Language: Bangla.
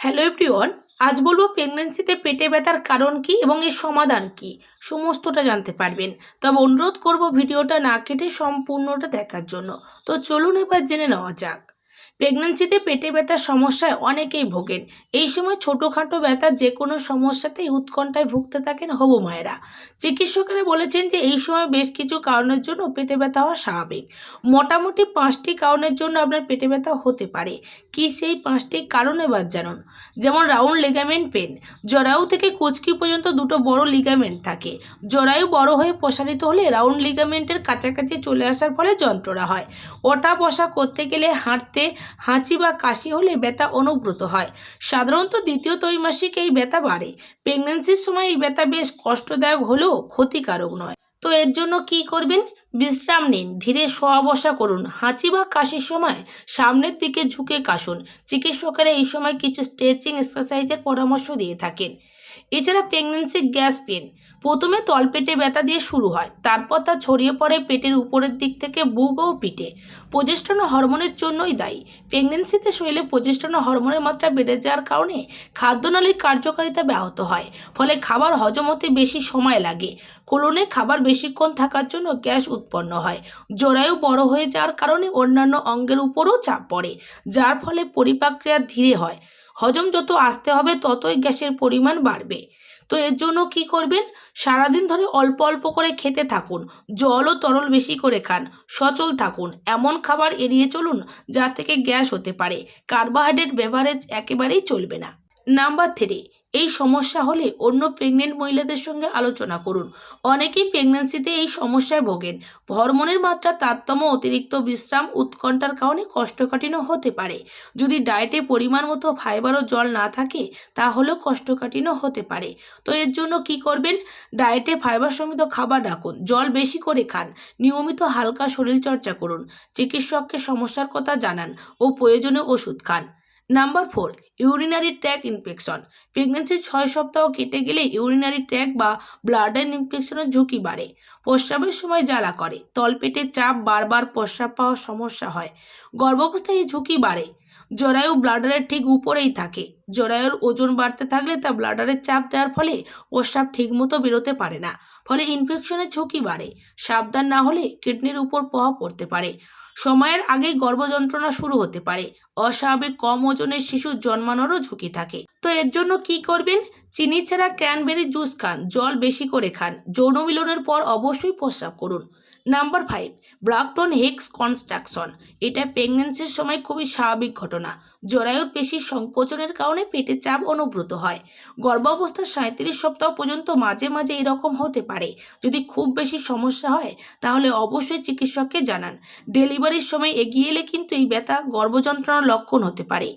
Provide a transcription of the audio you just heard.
হ্যালো এভরিওয়ান আজ বলব প্রেগনেন্সিতে পেটে ব্যথার কারণ কি এবং এর সমাধান কি? সমস্তটা জানতে পারবেন। তবে অনুরোধ করব ভিডিওটা না কেটে সম্পূর্ণটা দেখার জন্য। তো চলুন এবার জেনে নেওয়া যাক। প্রেগনেন্সিতে পেটে ব্যথার সমস্যায় অনেকেই ভোগেন। এই সময় ছোটোখাটো ব্যথা যে কোনো সমস্যাতেই উৎকণ্ঠায় ভুগতে থাকেন হবু মায়েরা। চিকিৎসকেরা বলেছেন যে এই সময় বেশ কিছু কারণের জন্য পেটে ব্যথা হওয়া স্বাভাবিক। মোটামুটি পাঁচটি কারণের জন্য আপনার পেটে ব্যথা হতে পারে। কি সেই পাঁচটি কারণ এবার জানুন? যেমন রাউন্ড লিগামেন্ট পেন। জরায়ু থেকে কুচকি পর্যন্ত দুটো বড় লিগামেন্ট থাকে। জরায়ু বড় হয়ে প্রসারিত হলে রাউন্ড লিগামেন্টের কাছাকাছি চলে আসার ফলে যন্ত্রণা হয়। ওটা বসা করতে গেলে হাঁটতে হাঁচি বা কাশি হলে ব্যথা অনুব্রত হয়। সাধারণত দ্বিতীয় ত্রৈমাসিক এই ব্যথা বাড়ে। প্রেগনেন্সির সময় এই ব্যথা বেশ কষ্টদায়ক হলেও ক্ষতিকারক নয়। তো এর জন্য কি করবেন? বিশ্রাম নিন, ধীরে শোয়া বসা করুন। হাঁচি বা কাশির সময় সামনের দিকে ঝুঁকে কাশুন। চিকিৎসকেরা এই সময় কিছু স্ট্রেচিং এক্সারসাইজের পরামর্শ দিয়ে থাকেন। এছাড়া প্রেগনেন্সি গ্যাস পেন। প্রথমে তলপেটে ব্যথা দিয়ে শুরু হয়, তারপর তা ছড়িয়ে পড়ে পেটের উপরের দিক থেকে বুক ও পিঠে। প্রজেস্টন হরমোনের জন্যই দায়ী। প্রেগনেন্সিতে শরীরে প্রজেস্টন হরমোনের মাত্রা বেড়ে যাওয়ার কারণে খাদ্যনালীর কার্যকারিতা ব্যাহত হয়, ফলে খাবার হজম হতে বেশি সময় লাগে। কোলনে খাবার বেশিক্ষণ থাকার জন্য গ্যাস উৎপন্ন হয়। জরায়ু বড় হয়ে যাওয়ার কারণে অন্যান্য অঙ্গের উপরও চাপ পড়ে, যার ফলে পরিপাক্রিয়া ধীরে হয়। হজম যত আসতে হবে, ততই গ্যাসের পরিমাণ বাড়বে। তো এর জন্য কি করবেন? সারাদিন ধরে অল্প অল্প করে খেতে থাকুন জল ও তরল বেশি করে খান, সচল থাকুন। এমন খাবার এড়িয়ে চলুন যা থেকে গ্যাস হতে পারে। কার্বোহাইড্রেট বেভারেজ একেবারেই চলবে না। নাম্বার থ্রি এই সমস্যা হলে অন্য প্রেগনেন্ট মহিলাদের সঙ্গে আলোচনা করুন। অনেকেই প্রেগনেন্সিতে এই সমস্যায় ভোগেন। হরমোনের মাত্রা, তারতম্য, অতিরিক্ত বিশ্রাম, উৎকণ্ঠার কারণে কষ্টকাঠিন্য হতে পারে। যদি ডায়েটে পরিমাণ মতো ফাইবার ও জল না থাকে, তাহলেও কষ্টকাঠিন্য হতে পারে। তো এর জন্য কি করবেন? ডায়েটে ফাইবার সমৃদ্ধ খাবার রাখুন জল বেশি করে খান। নিয়মিত হালকা শরীরচর্চা করুন। চিকিৎসককে সমস্যার কথা জানান ও প্রয়োজনে ওষুধ খান। Number four urinary tract infection প্রেগনেন্সির ছয় সপ্তাহ কেটে গেলে ইউরিনারি ট্র্যাক বা ব্লাডার ইনফেকশনের ঝুঁকি বাড়ে। প্রস্রাবের সময় জ্বালা করে। তলপেটে চাপ বারবার প্রস্রাব পাওয়ার সমস্যা হয়। গর্ভাবস্থায় এই ঝুঁকি বাড়ে। জরায়ু ব্লাডারের ঠিক উপরেই থাকে। জরায়ুর ওজন বাড়তে থাকলে তা ব্লাডারের চাপ দেওয়ার ফলে প্রস্রাব ঠিকমতো বেরোতে পারে না। ফলে ইনফেকশনের ঝুঁকি বাড়ে। সাবধান না হলে কিডনির উপর প্রভাব পড়তে পারে। সময়ের আগেই গর্ভযন্ত্রণা শুরু হতে পারে। অস্বাভাবিক কম ওজনের শিশুর জন্মানোরও ঝুঁকি থাকে। তো এর জন্য কি করবেন? চিনি ছাড়া ক্যানবেরি জুস খান, জল বেশি করে খান, যৌন মিলনের পর অবশ্যই প্রস্রাব করুন। Number five, Braxton Hicks contraction. এটা প্রেগনেন্সির সময় খুবই স্বাভাবিক ঘটনা। জরায়ুর পেশির সংকোচনের কারণে পেটে চাপ অনুব্রত হয়। গর্ভাবস্থার সাঁত্রিশ সপ্তাহ পর্যন্ত মাঝে মাঝে এরকম হতে পারে। যদি খুব বেশি সমস্যা হয়, তাহলে অবশ্যই চিকিৎসককে জানান। ডেলিভারির সময় এগিয়ে এলে কিন্তু এই ব্যথা গর্ভযন্ত্রণার লক্ষণ হতে পারে